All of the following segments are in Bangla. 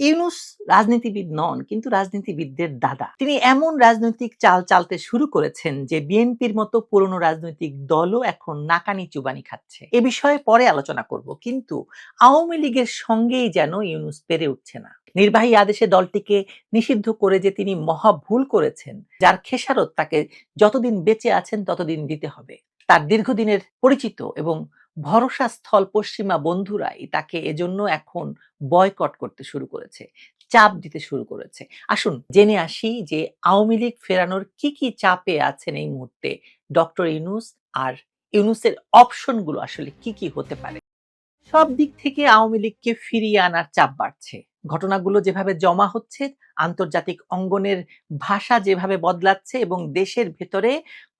ইউনুস রাজনীতিবিদ নন, কিন্তু রাজনীতিবিদদের দাদা। তিনি এমন রাজনৈতিক চাল চালতে শুরু করেছেন যে বিএনপির মতো পুরনো রাজনৈতিক দলও এখন নাকানি চুবানি খাচ্ছে। এ বিষয়ে পরে আলোচনা করব, কিন্তু আওয়ামী লীগের সঙ্গেই যেন ইউনুস পেরে উঠছে না। নির্বাহী আদেশে দলটিকে নিষিদ্ধ করে যে তিনি মহা ভুল করেছেন, যার খেসারত তাকে যতদিন বেঁচে আছেন ততদিন দিতে হবে। তার দীর্ঘদিনের পরিচিত এবং ভরসা স্থল পশ্চিমা বন্ধুরাই তাকে এজন্য এখন বয়কট করতে শুরু করেছে, চাপ দিতে শুরু করেছে। আসুন, জেনে আসি যে আওয়ামী লীগ ফেরানোর কি কি চাপে আছেন এই মুহূর্তে ডক্টর ইউনুস আর ইউনুসের অপশনগুলো আসলে কি কি হতে পারে? সব দিক থেকে আওয়ামী লীগকে ফিরিয়ে আনার চাপ বাড়ছে। ঘটনাগুলো যেভাবে জমা হচ্ছে, আন্তর্জাতিক অঙ্গনের ভাষা যেভাবে বদলাচ্ছে এবং দেশের ভেতরে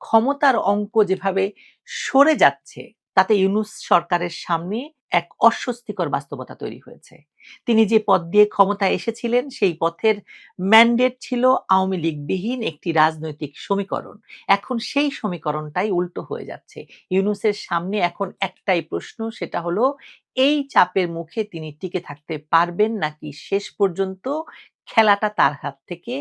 ক্ষমতার অঙ্ক যেভাবে সরে যাচ্ছে তাতে ইউনুস সরকারের সামনে এক অস্বস্তিকর বাস্তবতা তৈরি হয়েছে। তিনি যে পথ দিয়ে ক্ষমতায় এসেছিলেন, সেই পথের ম্যান্ডেট ছিল আওয়ামী লীগবিহীন একটি রাজনৈতিক সমীকরণ। এখন সেই সমীকরণটাই উল্টো হয়ে যাচ্ছে। ইউনুসের সামনে এখন একটাই প্রশ্ন, সেটা হলো, এই চাপের মুখে তিনি টিকে থাকতে পারবেন নাকি শেষ পর্যন্ত খেলাটা তার হাত থেকে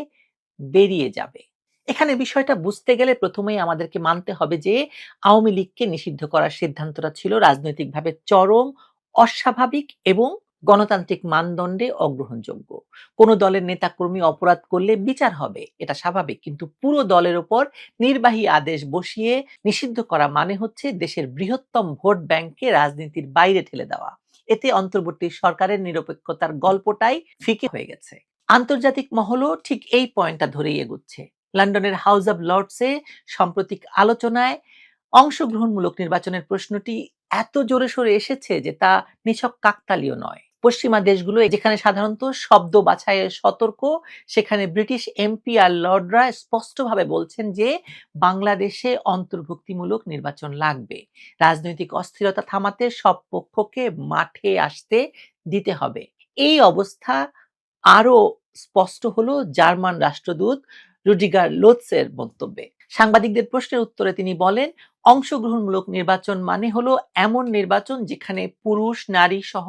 বেরিয়ে যাবে? এখানে বিষয়টা বুঝতে গেলে প্রথমেই আমাদেরকে মানতে হবে যে, আওয়ামী লীগকে নিষিদ্ধ করার সিদ্ধান্তটা ছিল রাজনৈতিকভাবে চরম, অস্বাভাবিক এবং গণতান্ত্রিক মানদণ্ডে অগ্রহণযোগ্য। কোনো দলের নেতাকর্মী অপরাধ করলে বিচার হবে, এটা স্বাভাবিক। কিন্তু পুরো দলের ওপর নির্বাহী আদেশ বসিয়ে নিষিদ্ধ করা মানে হচ্ছে দেশের বৃহত্তম ভোট ব্যাংককে রাজনীতির বাইরে ঠেলে দেওয়া। এতে অন্তর্বর্তী সরকারের নিরপেক্ষতার গল্পটাই ফিকে হয়ে গেছে। আন্তর্জাতিক মহলও ঠিক এই পয়েন্টটা ধরেই এগুচ্ছে। লন্ডনের হাউস অব লর্ডসে সাম্প্রতিক আলোচনায় অংশগ্রহণমূলক নির্বাচনের প্রশ্নটি এত জোরে সোরে এসেছে যে তা নিছক কাকতালীয় নয়। পশ্চিমা দেশগুলো যেখানে সাধারণত শব্দ বাছাইয়ের সতর্ক, সেখানে ব্রিটিশ এমপি আর লর্ডরা স্পষ্টভাবে বলছেন যে বাংলাদেশে অন্তর্ভুক্তিমূলক নির্বাচন লাগবে। রাজনৈতিক অস্থিরতা থামাতে সব পক্ষকে মাঠে আসতে দিতে হবে। এই অবস্থা আরও স্পষ্ট হলো জার্মান রাষ্ট্রদূত রুডিগার লোৎসের বক্তব্যে সাংবাদিকদের প্রশ্নের উত্তরে তিনি বলেন, অংশগ্রহণমূলক নির্বাচন মানে হলো এমন নির্বাচন যেখানে পুরুষ, নারী সহ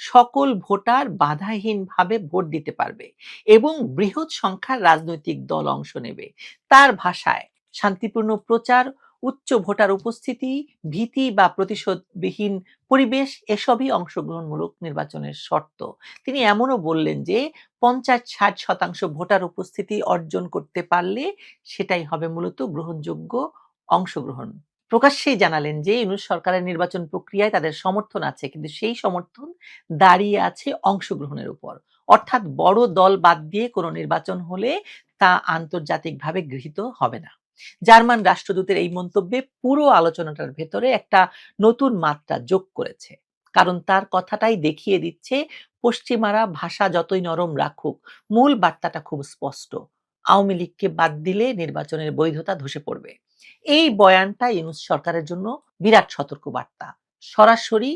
সকল ভোটার বাধাহীনভাবে ভোট দিতে পারবে এবং বৃহৎ সংখ্যার রাজনৈতিক দল অংশ নেবে। তার ভাষায় শান্তিপূর্ণ প্রচার উচ্চ ভোটার উপস্থিতি, ভীতি বা প্রতিশোধবিহীন পরিবেশ এসবই অংশগ্রহণমূলক নির্বাচনের শর্ত। তিনি এমনও বললেন যে, পঞ্চাশ ষাট শতাংশ ভোটার উপস্থিতি অর্জন করতে পারলে সেটাই হবে মূলত গ্রহণযোগ্য অংশগ্রহণ। প্রকাশ্যেই জানালেন যে, ইউনুস সরকারের নির্বাচন প্রক্রিয়ায় তাদের সমর্থন আছে, কিন্তু সেই সমর্থন দাঁড়িয়ে আছে অংশগ্রহণের উপর। অর্থাৎ বড় দল বাদ দিয়ে কোনো নির্বাচন হলে তা আন্তর্জাতিকভাবে গৃহীত হবে না। জার্মান রাষ্ট্রদূতের এই মন্তব্যে পুরো আলোচনাটার ভেতরে একটা নতুন মাত্রা যোগ করেছে। কারণ তার কথাটাই দেখিয়ে দিচ্ছে, পশ্চিমারা ভাষা যতই নরম রাখুক, মূল বার্তাটা খুব স্পষ্ট, আওয়ামী লীগকে বাদ দিলে নির্বাচনের বৈধতা ধসে পড়বে। এই বয়ানটা ইউনুস সরকারের জন্য বিরাট সতর্ক বার্তা সরাসরি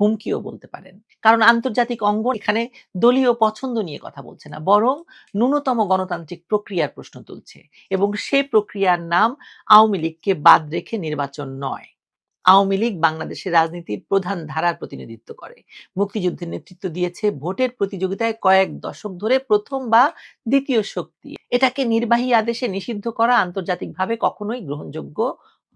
হুমকিও বলতে পারেন। কারণ আন্তর্জাতিক অঙ্গন এখানে দলীয় পছন্দ নিয়ে কথা বলছে না, বরং ন্যূনতম গণতান্ত্রিক প্রক্রিয়ার প্রশ্ন তুলছে এবং সে প্রক্রিয়ার নাম আওয়ামী লীগকে বাদ রেখে নির্বাচন নয়। আওয়ামী লীগ বাংলাদেশের রাজনীতির প্রধান ধারার প্রতিনিধিত্ব করে। মুক্তিযুদ্ধের নেতৃত্ব দিয়েছে ভোটের প্রতিযোগিতায় কয়েক দশক ধরে প্রথম বা দ্বিতীয় শক্তি। এটাকে নির্বাহী আদেশে নিষিদ্ধ করা আন্তর্জাতিকভাবে কখনোই গ্রহণযোগ্য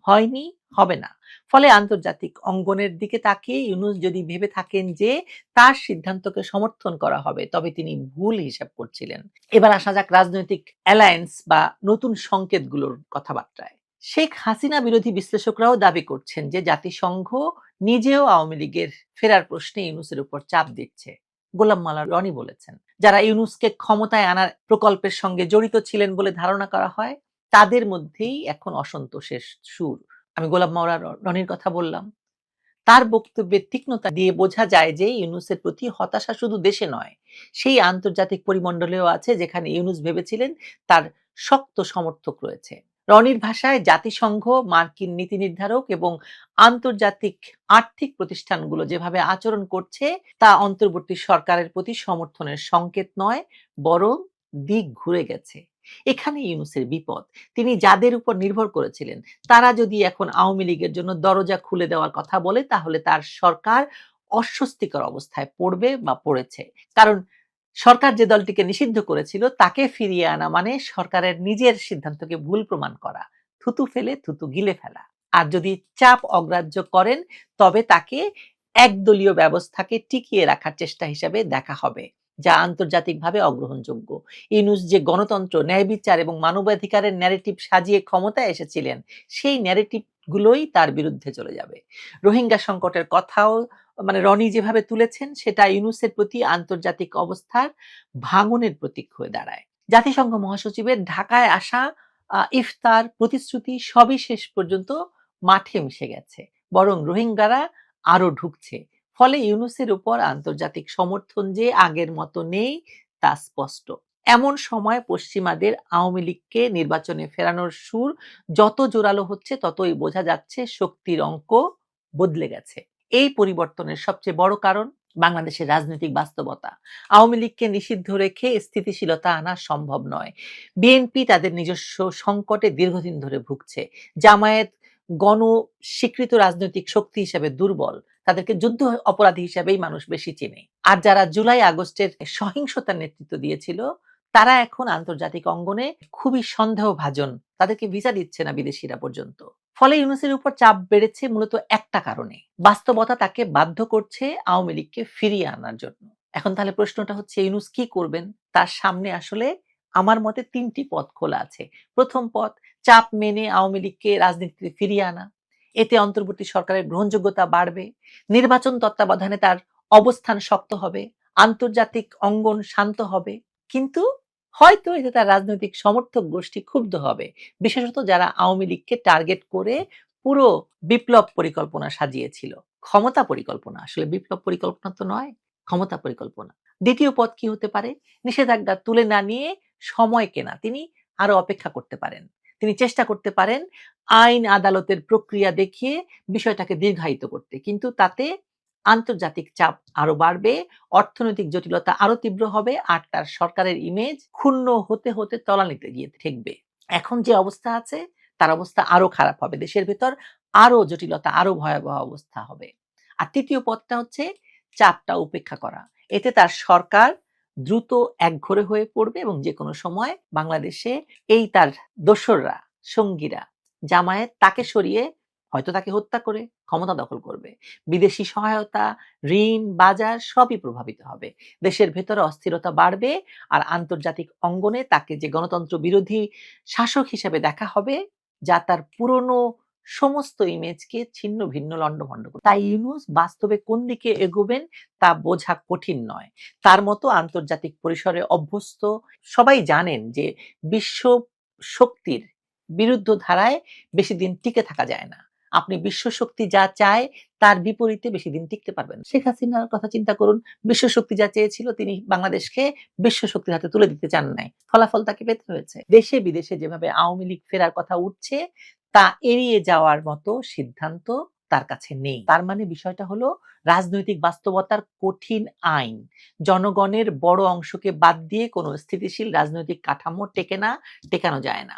হয়নি, হবে না। ফলে আন্তর্জাতিক অঙ্গনের দিকে তাকিয়ে ইউনুস যদি ভেবে থাকেন যে তার সিদ্ধান্তকে সমর্থন করা হবে, তবে তিনি ভুল হিসাব করছিলেন। এবার আসা যাক রাজনৈতিক অ্যালায়েন্স বা নতুন সংকেতগুলোর কথাবার্তায়। শেখ হাসিনা বিরোধী বিশ্লেষকরাও দাবি করছেন যে জাতিসংঘ নিজেও আওয়ামী লীগের ফেরার প্রশ্নে ইউনুসের উপর চাপ দিচ্ছে। গোলাম মালা রনি বলেছেন, যারা ইউনুসকে ক্ষমতায় আনার প্রকল্পের সঙ্গে জড়িত ছিলেন বলে ধারণা করা হয় তাদের মধ্যেই এখন অসন্তোষের সুর। আমি গোলাম মাওলা রনির কথা বললাম। তার বক্তব্যের তীক্ষ্ণতা দিয়ে বোঝা যায় যে ইউনুসের প্রতি হতাশা শুধু দেশে নয়, সেই আন্তর্জাতিক পরিমণ্ডলেও আছে যেখানে ইউনুস ভেবেছিলেন তার শক্ত সমর্থক রয়েছে। রনির ভাষায় জাতিসংঘ, মার্কিন নীতি নির্ধারক এবং আন্তর্জাতিক আর্থিক প্রতিষ্ঠানগুলো যেভাবে আচরণ করছে, তা অন্তর্বর্তী সরকারের প্রতি সমর্থনের সংকেত নয়, বরং দিক ঘুরে গেছে। এখানে ইউনুসের বিপদ। তিনি যাদের উপর নির্ভর করেছিলেন, তারা যদি এখন আওয়ামী লীগের জন্য দরজা খুলে দেওয়ার কথা বলে, তাহলে তার সরকার অস্বস্তিকর অবস্থায় পড়বে বা পড়েছে। কারণ সরকার যে দলটিকে নিষিদ্ধ করেছিল, তাকে ফিরিয়ে আনা মানে সরকারের নিজের সিদ্ধান্তকে ভুল প্রমাণ করা। থুতু ফেলে, থুতু গিলে ফেলা। আর যদি চাপ অগ্রাহ্য করেন, তবে তাকে একদলীয় ব্যবস্থাকে টিকিয়ে রাখার চেষ্টা হিসাবে দেখা হবে। যা আন্তর্জাতিকভাবে অগ্রহণযোগ্য। ইউনুস যে গণতন্ত্র ন্যায় বিচার এবং মানবাধিকারের ন্যারেটিভ সাজিয়ে ক্ষমতায় এসেছিলেন, সেই ন্যারেটিভ গুলোই তার বিরুদ্ধে চলে যাবে। রোহিঙ্গা সংকটের কথাও মানে রনি যেভাবে তুলেছেন, সেটা ইউনুসের প্রতি আন্তর্জাতিক অবস্থার ভাঙনের প্রতীক হয়ে দাঁড়ায়। জাতিসংঘ মহাসচিবের ঢাকায় আসা ইফতার প্রতিশ্রুতি সবই শেষ পর্যন্ত মাঠে মিশে গেছে। বরং রোহিঙ্গারা আরও ঢুকছে। ফলে ইউনুসের উপর আন্তর্জাতিক সমর্থন যে আগের মতো নেই, তা স্পষ্ট। এমন সময় পশ্চিমাদের আওয়ামী লীগকে নির্বাচনে ফেরানোর সুর যত জোরালো হচ্ছে, ততই বোঝা যাচ্ছে শক্তির অঙ্ক বদলে গেছে। এই পরিবর্তনের সবচেয়ে বড় কারণ বাংলাদেশের রাজনৈতিক বাস্তবতা। আওয়ামী লীগকে নিষিদ্ধ রেখে স্থিতিশীলতা আনা সম্ভব নয়। বিএনপি তাদের নিজস্ব সংকটে দীর্ঘদিন ধরে ভুগছে। জামায়াত গণ স্বীকৃত রাজনৈতিক শক্তি হিসেবে দুর্বল, তাদেরকে যুদ্ধ অপরাধী হিসেবেই মানুষ বেশি চেনে। আর যারা জুলাই আগস্টের সহিংসতার নেতৃত্ব দিয়েছিল, তারা এখন আন্তর্জাতিক অঙ্গনে খুবই সন্দেহভাজন, তাদেরকে ভিসা দিচ্ছে না বিদেশিরা পর্যন্ত। ফলে ইউনুসের উপর চাপ বেড়েছে মূলত একটা কারণে। বাস্তবতা তাকে বাধ্য করছে আওয়ামী লীগকে ফিরিয়ে আনার জন্য। এখন তাহলে প্রশ্নটা হচ্ছে, ইউনুস কি করবেন? তার সামনে আসলে আমার মতে তিনটি পথ খোলা আছে। প্রথম পথ, চাপ মেনে আওয়ামী লীগকে রাজনীতিতে ফিরিয়ে আনা। এতে অন্তর্বর্তী সরকারের গ্রহণযোগ্যতা বাড়বে। নির্বাচন তত্ত্বাবধানে তার অবস্থান শক্ত হবে। আন্তর্জাতিক অঙ্গন শান্ত হবে। কিন্তু হয়তো এতে তার রাজনৈতিক সমর্থক গোষ্ঠী ক্ষুব্ধ হবে। বিশেষত যারা আওয়ামী লীগকে টার্গেট করে পুরো বিপ্লব পরিকল্পনা সাজিয়েছিল। ক্ষমতা পরিকল্পনা, আসলে বিপ্লব পরিকল্পনা তো নয়, ক্ষমতা পরিকল্পনা। দ্বিতীয় পথ কি হতে পারে? নিষেধাজ্ঞা তুলে না নিয়ে সময় কেনা, তিনি আরও অপেক্ষা করতে পারেন। তিনি চেষ্টা করতে পারেন আইন আদালতের প্রক্রিয়া দেখিয়ে বিষয়টাকে দীর্ঘায়িত করতে। কিন্তু তাতে আন্তর্জাতিক চাপ আরও বাড়বে, অর্থনৈতিক জটিলতা আরও তীব্র হবে, আর তার সরকারের ইমেজ ক্ষুণ্ণ হতে হতে তলানিতে গিয়ে ঠেকবে। এখন যে অবস্থা আছে, তার অবস্থা আরও খারাপ হবে। দেশের ভেতর আরও জটিলতা, আরও ভয়াবহ অবস্থা হবে। আর তৃতীয় পথটা হচ্ছে চাপটা উপেক্ষা করা। এতে তার সরকার দ্রুত একঘরে হয়ে পড়বে এবং যে কোনো সময় বাংলাদেশে এই তার দোসররা, সঙ্গীরা, জামায়াত তাকে সরিয়ে হয়তো তাকে হত্যা করে ক্ষমতা দখল করবে। বিদেশি সহায়তা, ঋণ, বাজার সবই প্রভাবিত হবে। দেশের ভেতরে অস্থিরতা বাড়বে আর আন্তর্জাতিক অঙ্গনে তাকে যে গণতন্ত্র বিরোধী শাসক হিসেবে দেখা হবে, যা তার পুরনো সমস্ত ইমেজকে ছিন্ন ভিন্ন লণ্ডভণ্ড করবে তাই ইউনুস বাস্তবে কোন দিকে এগোবেন তা বোঝা কঠিন নয়। তার মতো আন্তর্জাতিক পরিসরে অভ্যস্ত সবাই জানেন যে বিশ্ব শক্তির বিরুদ্ধ ধারায় বেশি দিন টিকে থাকা যায় না। আপনি বিশ্ব শক্তি যা চায় তার বিপরীতে বেশি দিন টিকতে পারবেন শেখ হাসিনার কথা চিন্তা করুন, বিশ্ব শক্তি যা চেয়েছিল তিনি বাংলাদেশকে বিশ্ব শক্তির হাতে তুলে দিতে চান নাই। ফলাফল তাকে পেতে হয়েছে। দেশে বিদেশে যেভাবে আওয়ামী লীগ ফেরার কথা উঠছে তা এড়িয়ে যাওয়ার মতো সিদ্ধান্ত তার কাছে নেই। তার মানে বিষয়টা হলো রাজনৈতিক বাস্তবতার কঠিন আইন। জনগণের বড় অংশকে বাদ দিয়ে কোনো স্থিতিশীল রাজনৈতিক কাঠামো টেকে না, টেকানো যায় না।